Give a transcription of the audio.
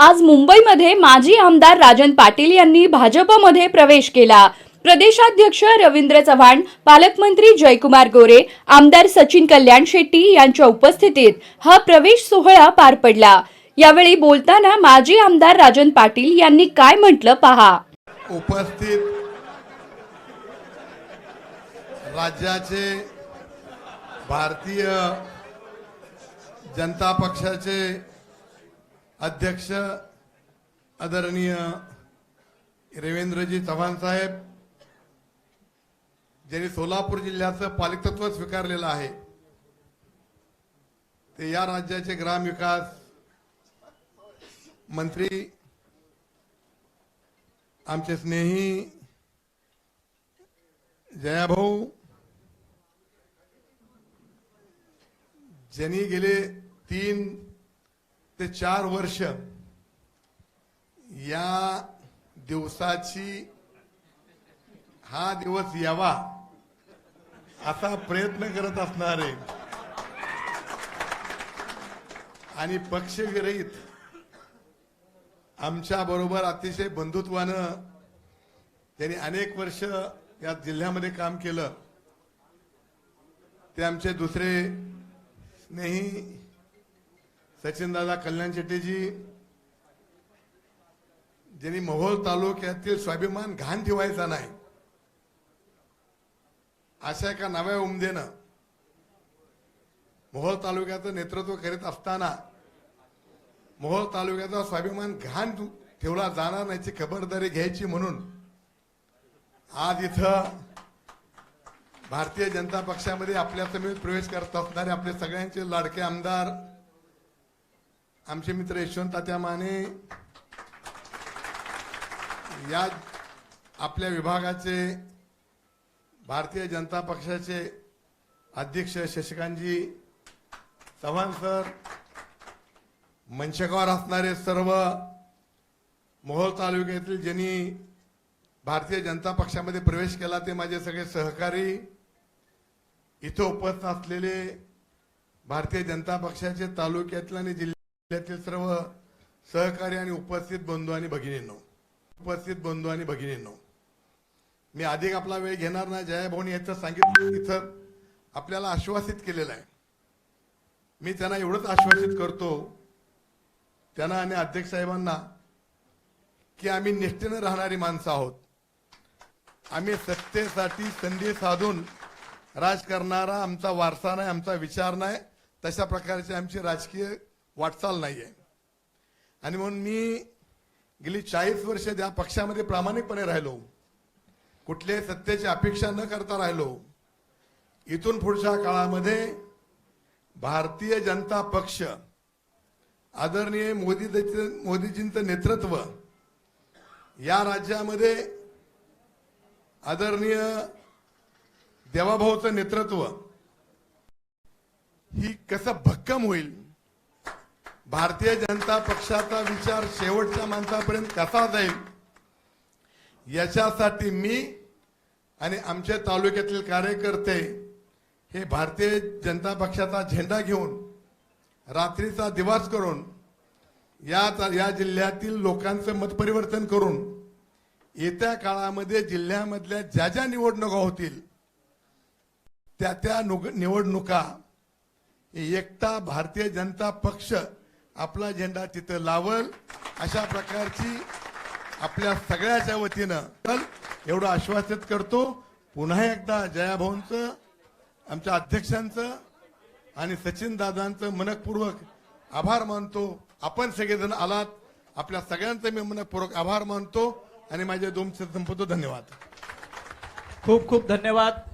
आज मुंबईमध्ये माजी आमदार राजन पाटील यांनी भाजपमध्ये प्रवेश केला. प्रदेशाध्यक्ष रवींद्र चव्हाण पालकमंत्री जयकुमार गोरे आमदार सचिन कल्याण शेट्टी यांच्या उपस्थितीत हा प्रवेश सोहळा पार पडला. यावेळी बोलताना माजी आमदार राजन पाटील यांनी काय म्हटलं पहा. उपस्थित राज्याचे भारतीय जनता पक्षाचे अध्यक्ष आदरणीय रवींद्रजी चव्हाण साहेब ज्यांनी सोलापूर जिल्ह्याचं पालिकत्व स्वीकारलेलं आहे ते या राज्याचे ग्रामविकास मंत्री आमचे स्नेही जयाभाऊ ज्यांनी गेले तीन ते चार वर्ष या दिवसाची हा दिवस यावा असा प्रयत्न करत असणारे आणि पक्षविरहित आमच्या बरोबर अतिशय बंधुत्वानं त्यांनी अनेक वर्ष या जिल्ह्यामध्ये काम केलं. ते आमचे दुसरे स्नेही सचिनदादा कल्याण शेट्टीजी ज्यांनी मोहोळ तालुक्यातील स्वाभिमान घाण ठेवायचा नाही अशा एका नव्या उमदेनं मोहोळ तालुक्याचं नेतृत्व करीत असताना मोहोळ तालुक्याचा स्वाभिमान घाण ठेवला जाणार नाहीची खबरदारी घ्यायची म्हणून आज इथं भारतीय जनता पक्षामध्ये आपल्या समेत प्रवेश करत असणारे आपले सगळ्यांचे लाडके आमदार आमचे मित्र यशवंत तात्या माने या आपल्या विभागाचे भारतीय जनता पक्षाचे अध्यक्ष शशिकांतजी चव्हाण सर मंचकावर असणारे सर्व मोहोळ तालुक्यातील ज्यांनी भारतीय जनता पक्षामध्ये प्रवेश केला ते माझे सगळे सहकारी इथं उपस्थित असलेले भारतीय जनता पक्षाचे तालुक्यातील आणि जिल्ह्यातील सर्व सहकारी आणि उपस्थित बंधू आणि भगिनींनो उपस्थित बंधू आणि भगिनींनो मी अधिक आपला वेळ घेणार नाही. जयाभाऊनी याचं सांगितलं तिथं आपल्याला आश्वासित केलेलं आहे. मी त्यांना एवढंच आश्वासित करतो त्यांना आणि अध्यक्ष साहेबांना की आम्ही निष्ठेनं राहणारी माणसं आहोत. आम्ही सत्तेसाठी संधी साधून राज करणारा आमचा वारसा नाही आमचा विचार नाही. तशा प्रकारची आमची राजकीय वाटचाल नाही आहे आणि म्हणून मी गेली चाळीस वर्ष त्या पक्षामध्ये प्रामाणिकपणे राहिलो कुठल्याही सत्तेची अपेक्षा न करता राहिलो इथून पुढच्या काळामध्ये भारतीय जनता पक्ष आदरणीय मोदी मोदीजींचं नेतृत्व या राज्यामध्ये आदरणीय देवाभाऊचं नेतृत्व ही कसं भक्कम होईल भारतीय जनता पक्षाचा विचार शेवटच्या माणसापर्यंत कसा जाईल याच्यासाठी मी आणि आमच्या तालुक्यातील कार्यकर्ते हे भारतीय जनता पक्षाचा झेंडा घेऊन रात्रीचा दिवास करून या या जिल्ह्यातील लोकांचं मतपरिवर्तन करून येत्या काळामध्ये जिल्ह्यामधल्या ज्या ज्या निवडणुका होतील त्या त्या नुग- निवडणुका एकटा भारतीय जनता पक्ष आपला झेंडा तिथं लावल अशा प्रकारची आपल्या सगळ्याच्या वतीनं. एवढं आश्वासित करतो. पुन्हा एकदा जयाभाऊंचं आमच्या अध्यक्षांचं आणि सचिन दादांचं मनपूर्वक आभार मानतो. आपण सगळेजण आलात. आपल्या सगळ्यांचं मी मनपूर्वक आभार मानतो. आणि माझे दोन संपतो धन्यवाद. खूप खूप धन्यवाद.